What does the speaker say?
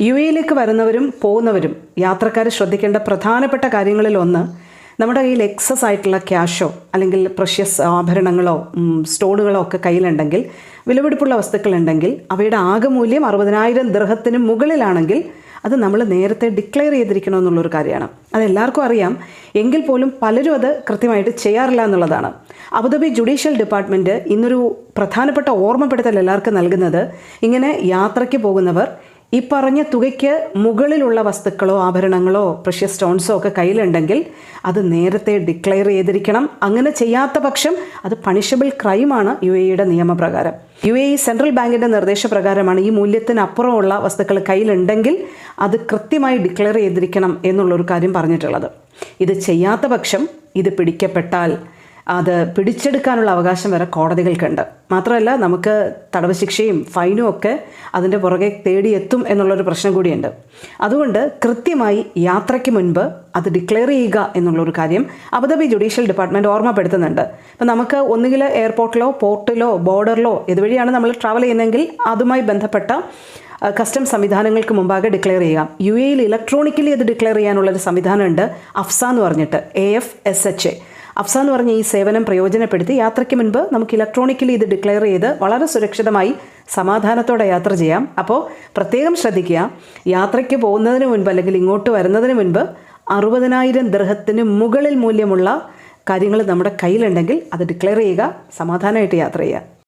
U എയിലേക്ക് വരുന്നവരും പോകുന്നവരും യാത്രക്കാർ ശ്രദ്ധിക്കേണ്ട പ്രധാനപ്പെട്ട കാര്യങ്ങളിൽ ഒന്ന് നമ്മുടെ കയ്യിൽ എക്സസ് ആയിട്ടുള്ള ക്യാഷോ അല്ലെങ്കിൽ പ്രഷ്യസ് ആഭരണങ്ങളോ സ്റ്റോണുകളോ ഒക്കെ കയ്യിലുണ്ടെങ്കിൽ വിലപിടിപ്പുള്ള വസ്തുക്കൾ ഉണ്ടെങ്കിൽ അവയുടെ ആകെ മൂല്യം അറുപതിനായിരം ദൃഹത്തിന് മുകളിലാണെങ്കിൽ അത് നമ്മൾ നേരത്തെ ഡിക്ലെയർ ചെയ്തിരിക്കണമെന്നുള്ളൊരു കാര്യമാണ്. അത് എല്ലാവർക്കും അറിയാം. എങ്കിൽ പോലും പലരും അത് കൃത്യമായിട്ട് ചെയ്യാറില്ല എന്നുള്ളതാണ്. അബുദാബി ജുഡീഷ്യൽ ഡിപ്പാർട്ട്മെന്റ് ഇന്നൊരു പ്രധാനപ്പെട്ട ഓർമ്മപ്പെടുത്തൽ എല്ലാവർക്കും നൽകുന്നത് ഇങ്ങനെ യാത്രയ്ക്ക് പോകുന്നവർ ഈ പറഞ്ഞ തുകയ്ക്ക് മുകളിലുള്ള വസ്തുക്കളോ ആഭരണങ്ങളോ പ്രഷ്യസ് സ്റ്റോൺസോ ഒക്കെ കയ്യിലുണ്ടെങ്കിൽ അത് നേരത്തെ ഡിക്ലെയർ ചെയ്തിരിക്കണം. അങ്ങനെ ചെയ്യാത്ത പക്ഷം അത് പണിഷബിൾ ക്രൈമാണ് യു എയുടെ നിയമപ്രകാരം. യു എ സെൻട്രൽ ബാങ്കിന്റെ നിർദ്ദേശപ്രകാരമാണ് ഈ മൂല്യത്തിനപ്പുറമുള്ള വസ്തുക്കൾ കയ്യിലുണ്ടെങ്കിൽ അത് കൃത്യമായി ഡിക്ലെയർ ചെയ്തിരിക്കണം എന്നുള്ളൊരു കാര്യം പറഞ്ഞിട്ടുള്ളത്. ഇത് ചെയ്യാത്ത പക്ഷം ഇത് പിടിക്കപ്പെട്ടാൽ അത് പിടിച്ചെടുക്കാനുള്ള അവകാശം വരെ കോടതികൾക്കുണ്ട്. മാത്രമല്ല നമുക്ക് തടവ് ശിക്ഷയും ഫൈനും ഒക്കെ അതിന്റെ പുറകെ തേടിയെത്തും എന്നുള്ളൊരു പ്രശ്നം കൂടിയുണ്ട്. അതുകൊണ്ട് കൃത്യമായി യാത്രയ്ക്ക് മുൻപ് അത് ഡിക്ലെയർ ചെയ്യുക എന്നുള്ളൊരു കാര്യം അബുദാബി ജുഡീഷ്യൽ ഡിപ്പാർട്ട്മെന്റ് ഓർമ്മപ്പെടുത്തുന്നുണ്ട്. അപ്പം നമുക്ക് ഒന്നുകിൽ എയർപോർട്ടിലോ പോർട്ടിലോ ബോർഡറിലോ ഇതുവഴിയാണ് നമ്മൾ ട്രാവൽ ചെയ്യുന്നതെങ്കിൽ അതുമായി ബന്ധപ്പെട്ട കസ്റ്റം സംവിധാനങ്ങൾക്ക് മുമ്പാകെ ഡിക്ലെയർ ചെയ്യാം യു എയിൽ ഇലക്ട്രോണിക്കലി അത് ഡിക്ലെയർ ചെയ്യാനുള്ളൊരു സംവിധാനമുണ്ട് അഫ്സ എന്ന് പറഞ്ഞിട്ട് A F S H. A Afza എന്ന് പറഞ്ഞ ഈ സേവനം പ്രയോജനപ്പെടുത്തി യാത്രയ്ക്ക് മുൻപ് നമുക്ക് ഇലക്ട്രോണിക്കലി ഇത് ഡിക്ലെയർ ചെയ്ത് വളരെ സുരക്ഷിതമായി സമാധാനത്തോടെ യാത്ര ചെയ്യാം. അപ്പോൾ പ്രത്യേകം ശ്രദ്ധിക്കുക യാത്രയ്ക്ക് പോകുന്നതിന് മുൻപ് അല്ലെങ്കിൽ ഇങ്ങോട്ട് വരുന്നതിന് മുൻപ് അറുപതിനായിരം ദൃഹത്തിന് മുകളിൽ മൂല്യമുള്ള കാര്യങ്ങൾ നമ്മുടെ കയ്യിലുണ്ടെങ്കിൽ അത് ഡിക്ലെയർ ചെയ്യുക സമാധാനമായിട്ട് യാത്ര ചെയ്യുക.